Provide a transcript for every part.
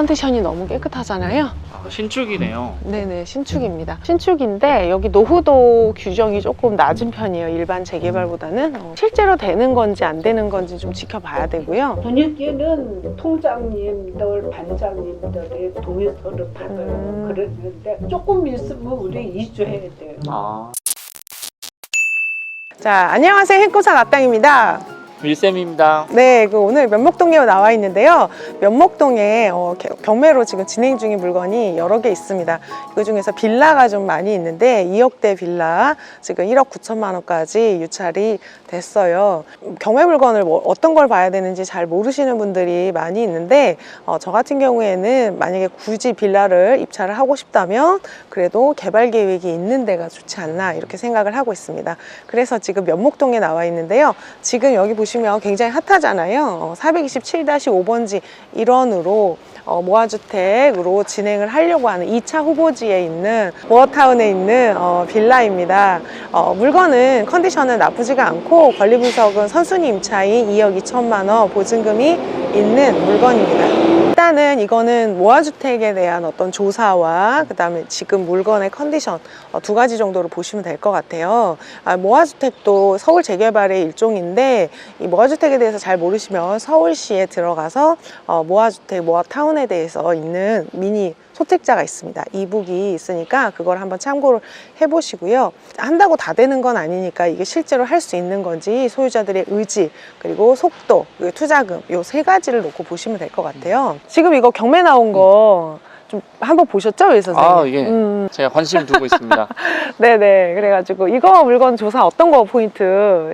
컨디션이 너무 깨끗하잖아요. 아, 신축이네요. 네네 신축입니다. 신축인데 여기 노후도 규정이 조금 낮은 편이에요. 일반 재개발보다는 어, 실제로 되는 건지 안 되는 건지 좀 지켜봐야 되고요. 분위기는 통장님들, 반장님들의 동의서를 받아요. 음. 그러는데 조금 있으면 우리 이주해야 돼요. 아, 자 안녕하세요 해코산 앞당입니다. 밀쌤입니다. 네, 그 오늘 면목동에 나와 있는데요. 면목동에 어, 겨- 경매로 지금 진행 중인 물건이 여러 개 있습니다. 그 중에서 빌라가 좀 많이 있는데 2억대 빌라 지금 1억 9천만 원까지 유찰이 됐어요. 경매 물건을 뭐 어떤 걸 봐야 되는지 잘 모르시는 분들이 많이 있는데 어, 저 같은 경우에는 만약에 굳이 빌라를 입찰을 하고 싶다면 그래도 개발 계획이 있는 데가 좋지 않나 이렇게 생각을 하고 있습니다. 그래서 지금 면목동에 나와 있는데요. 지금 여기 보시면 굉장히 핫하잖아요. 427-5번지 일원으로 어, 모아주택으로 진행을 하려고 하는 2차 후보지에 있는 모어타운에 있는 어, 빌라입니다. 어, 물건은 컨디션은 나쁘지가 않고 권리 분석은 선순위 임차인 2억 2천만 원 보증금이 있는 물건입니다. 일단은 이거는 모아주택에 대한 어떤 조사와 그 다음에 지금 물건의 컨디션 어, 두 가지 정도로 보시면 될 것 같아요. 아, 모아주택도 서울 재개발의 일종인데 이 모아주택에 대해서 잘 모르시면 서울시에 들어가서 어, 모아주택, 모아타운에 대해서 있는 미니 소책자가 있습니다. 이북이 있으니까 그걸 한번 참고를 해보시고요. 한다고 다 되는 건 아니니까 이게 실제로 할 수 있는 건지 소유자들의 의지 그리고 속도 투자금 요 세 가지를 놓고 보시면 될 것 같아요. 지금 이거 경매 나온 거 좀 한번 보셨죠, 왜 선생님? 아, 예. 음, 제가 관심 두고 있습니다. 네네. 그래가지고 이거 물건 조사 어떤 거 포인트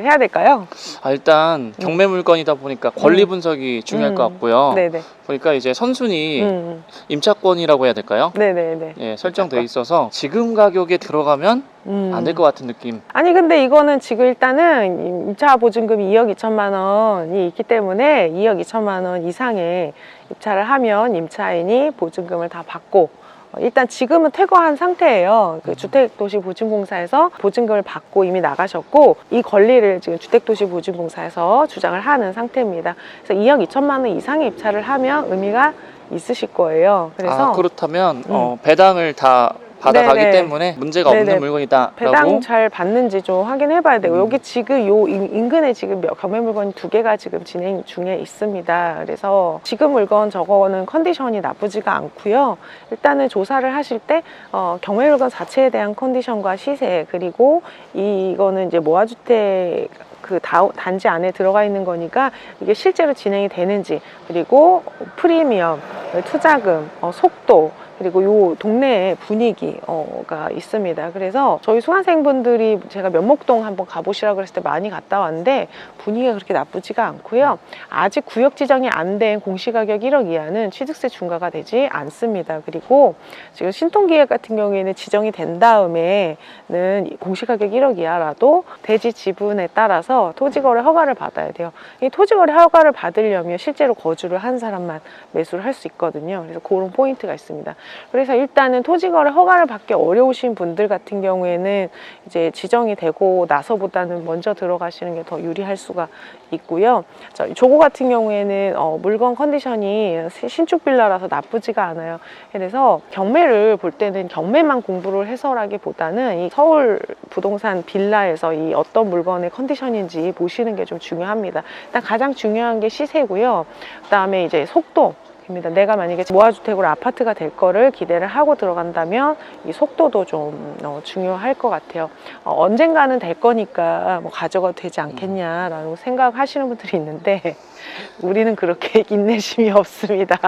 해야 될까요? 아, 일단 경매 물건이다 보니까 권리 분석이 중요할 것 음. 같고요. 네네. 보니까 이제 선순위 음, 임차권이라고 해야 될까요? 네네네. 예, 설정돼 있어서 지금 가격에 들어가면 음. 안 될 것 같은 느낌. 아니 근데 이거는 지금 일단은 임차 보증금이 2억 2천만 원이 있기 때문에 2억 2천만 원 이상의 입찰을 하면 임차인이 보증금을 다 받고 어, 일단 지금은 퇴거한 상태예요. 그 주택도시보증공사에서 보증금을 받고 이미 나가셨고 이 권리를 지금 주택도시보증공사에서 주장을 하는 상태입니다. 그래서 2억 2천만 원 이상의 입찰을 하면 의미가 있으실 거예요. 그래서 아, 그렇다면 어, 배당을 다 받아가기 네네. 때문에 문제가 네네. 없는 물건이다라고. 배당 잘 받는지 좀 확인해 봐야 되고 음. 여기 지금 요 인- 인근에 지금 몇- 경매 물건이 두 개가 지금 진행 중에 있습니다. 그래서 지금 물건 저거는 컨디션이 나쁘지가 않고요. 일단은 조사를 하실 때 어, 경매 물건 자체에 대한 컨디션과 시세 그리고 이거는 이제 모아주택 그 다- 단지 안에 들어가 있는 거니까 이게 실제로 진행이 되는지 그리고 프리미엄, 투자금, 어, 속도 그리고 요 동네의 분위기가 있습니다. 그래서 저희 수강생분들이 제가 면목동 한번 가보시라 그랬을 때 많이 갔다 왔는데 분위기가 그렇게 나쁘지가 않고요. 아직 구역 지정이 안 된 공시가격 1억 이하는 취득세 중과가 되지 않습니다. 그리고 지금 신통기획 같은 경우에는 지정이 된 다음에는 공시가격 1억 이하라도 대지 지분에 따라서 토지거래 허가를 받아야 돼요. 이 토지거래 허가를 받으려면 실제로 거주를 한 사람만 매수를 할 수 있거든요. 그래서 그런 포인트가 있습니다. 그래서 일단은 토지거래 허가를 받기 어려우신 분들 같은 경우에는 이제 지정이 되고 나서보다는 먼저 들어가시는 게 더 유리할 수가 있고요. 자, 조고 같은 경우에는 어, 물건 컨디션이 신축 빌라라서 나쁘지가 않아요. 그래서 경매를 볼 때는 경매만 공부를 해서라기보다는 이 서울 부동산 빌라에서 이 어떤 물건의 컨디션인지 보시는 게 좀 중요합니다. 일단 가장 중요한 게 시세고요. 그다음에 이제 속도. 입니다. 내가 만약에 모아주택으로 아파트가 될 거를 기대를 하고 들어간다면 이 속도도 좀 어, 중요할 것 같아요. 어, 언젠가는 될 거니까 뭐 가져가도 되지 않겠냐라고 생각하시는 분들이 있는데 우리는 그렇게 인내심이 없습니다.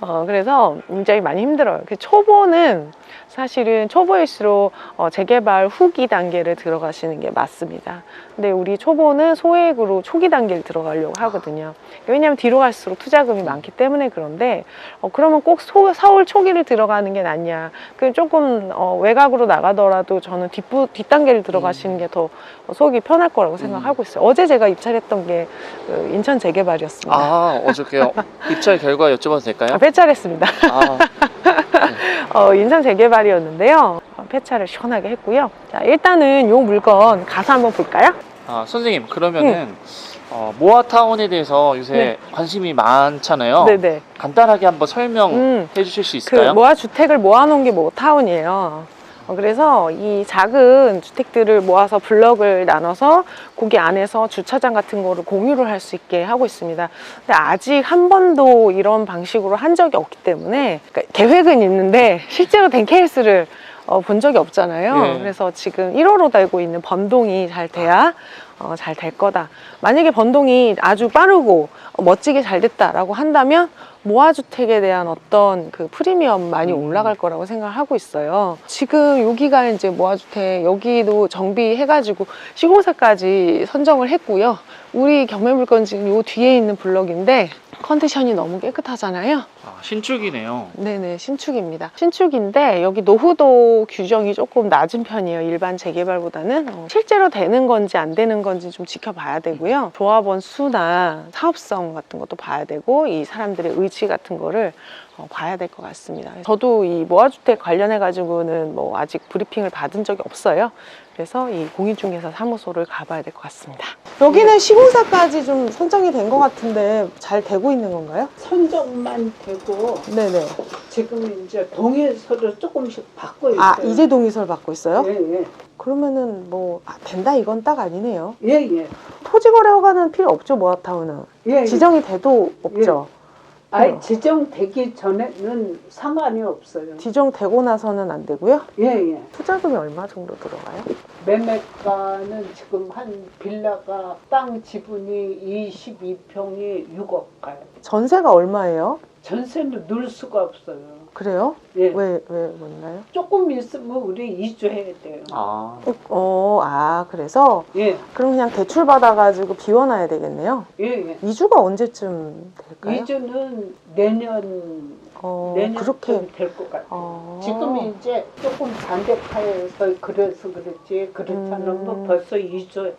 어, 그래서 굉장히 많이 힘들어요. 그 초보는 사실은 초보일수록 어, 재개발 후기 단계를 들어가시는 게 맞습니다. 근데 우리 초보는 소액으로 초기 단계를 들어가려고 하거든요. 왜냐하면 뒤로 갈수록 투자금이 많기 때문에 그런데 어, 그러면 꼭 소, 서울 초기를 들어가는 게 낫냐? 그 조금 어, 외곽으로 나가더라도 저는 뒷부, 뒷단계를 들어가시는 게 더 속이 편할 거라고 생각하고 있어요. 어제 제가 입찰했던 게 그, 인천 재개발 이었습니다. 아, 어저께요. 입찰 결과 여쭤봐도 될까요? 아, 폐찰했습니다. 아, 어, 인천 재개발이었는데요. 어, 폐차를 시원하게 했고요. 자, 일단은 요 물건 가서 한번 볼까요? 아, 선생님 그러면은 어, 모아타운에 대해서 요새 네. 관심이 많잖아요. 네네. 간단하게 한번 설명해 음. 주실 수 그 있을까요? 모아 주택을 모아놓은 게 모타운이에요. 어, 그래서 이 작은 주택들을 모아서 블럭을 나눠서 거기 안에서 주차장 같은 거를 공유를 할 수 있게 하고 있습니다. 근데 아직 한 번도 이런 방식으로 한 적이 없기 때문에 그러니까 계획은 있는데 실제로 된 케이스를 어, 본 적이 없잖아요. 예. 그래서 지금 1호로 달고 있는 번동이 잘 돼야 어, 잘 될 거다. 만약에 번동이 아주 빠르고 어, 멋지게 잘 됐다라고 한다면 모아주택에 대한 어떤 그 프리미엄 많이 음. 올라갈 거라고 생각을 하고 있어요. 지금 여기가 이제 모아주택, 여기도 정비해가지고 시공사까지 선정을 했고요. 우리 경매물건 지금 요 뒤에 있는 블럭인데 컨디션이 너무 깨끗하잖아요. 아, 신축이네요. 네네, 신축입니다. 신축인데 여기 노후도 규정이 조금 낮은 편이에요. 일반 재개발보다는. 어, 실제로 되는 건지 안 되는 건지 좀 지켜봐야 되고요. 조합원 수나 사업성 같은 것도 봐야 되고 이 사람들의 의지 같은 거를 어, 봐야 될 것 같습니다. 저도 이 모아주택 관련해 가지고는 뭐 아직 브리핑을 받은 적이 없어요. 그래서 이 공인중개사 사무소를 가봐야 될 것 같습니다. 여기는 시공사까지 좀 선정이 된 것 같은데 잘 되고 있는 건가요? 선정만 되고 네네. 지금 이제 동의서를 조금씩 받고 있어요. 아 이제 동의서를 받고 있어요? 예예 그러면은 뭐 아, 된다 이건 딱 아니네요. 예예 토지 거래 허가는 필요 없죠 모아타운은 예. 지정이 돼도 없죠. 아니 지정되기 전에는 상관이 없어요. 지정되고 나서는 안 되고요. 예예. 투자금이 얼마 정도 들어가요? 매매가는 지금 한 빌라가 땅 지분이 22평이 6억 가요. 전세가 얼마예요? 전세는 넣을 수가 없어요. 그래요? 예. 왜 왜 못나요? 조금 있으면 우리 이주해야 돼요. 아, 어, 아 그래서 예, 그럼 그냥 대출 받아가지고 비워놔야 되겠네요. 예, 예. 이주가 언제쯤 될까요? 이주는 내년 어, 내년 그렇게 될것 같아요. 어. 지금 이제 조금 반대파에서 그래서 그랬지 그렇다면 뭐 음. 벌써 이주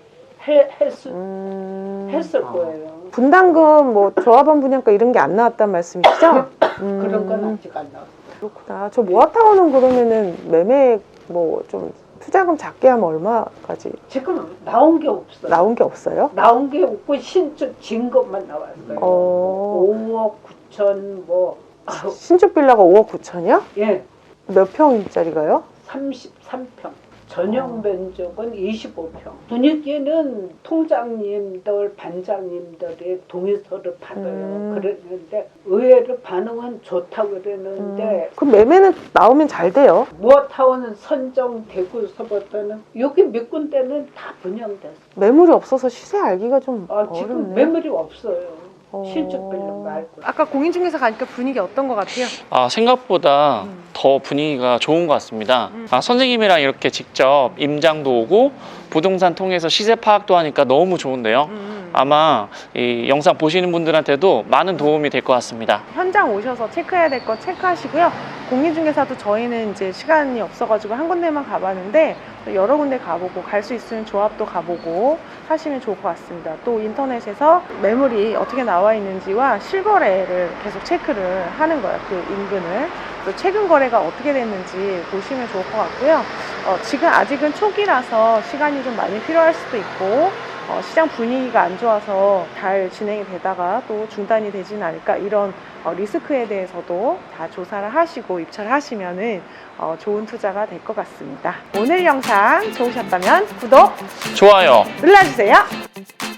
해, 했을, 음, 했을 아. 거예요. 분담금 뭐 조합원 분양가 이런 게 안 나왔단 말씀이시죠? 음, 그런 건 아직 안 나왔어요. 그렇구나. 저 모아타운은 그러면은 매매 뭐 좀 투자금 작게 하면 얼마까지 지금 나온 게 없어요. 나온 게 없어요? 나온 게 없고 신축 진 것만 나왔어요. 어, 5억 9천 뭐 아우, 신축 빌라가 5억 9천이요? 예, 몇 평짜리가요? 33평. 전용 어. 면적은 25평. 분위기는 통장님들, 반장님들의 동의서를 받아요. 음. 그랬는데 의외로 반응은 좋다고 그랬는데 음, 그럼 매매는 나오면 잘 돼요. 무어타운은 선정되고서부터는 여기 몇 군데는 다 분양됐어. 매물이 없어서 시세 알기가 좀 아, 지금 어렵네. 매물이 없어요. 어. 신축 빌라 말고. 아까 공인중개사 가니까 분위기 어떤 것 같아요? 아 생각보다 음. 더 분위기가 좋은 것 같습니다. 음. 아, 선생님이랑 이렇게 직접 임장도 오고 부동산 통해서 시세 파악도 하니까 너무 좋은데요. 음. 아마 이 영상 보시는 분들한테도 많은 도움이 될 것 같습니다. 현장 오셔서 체크해야 될 거 체크하시고요. 공인중개사도 저희는 이제 시간이 없어가지고 한 군데만 가봤는데 여러 군데 가보고 갈 수 있으면 조합도 가보고 하시면 좋을 것 같습니다. 또 인터넷에서 매물이 어떻게 나와 있는지와 실거래를 계속 체크를 하는 거예요. 그 인근을. 또 최근 거래가 어떻게 됐는지 보시면 좋을 것 같고요. 어, 지금 아직은 초기라서 시간이 좀 많이 필요할 수도 있고 어, 시장 분위기가 안 좋아서 잘 진행이 되다가 또 중단이 되지는 않을까 이런 어, 리스크에 대해서도 다 조사를 하시고 입찰을 하시면은 어, 좋은 투자가 될 것 같습니다. 오늘 영상 좋으셨다면 구독 좋아요. 눌러주세요.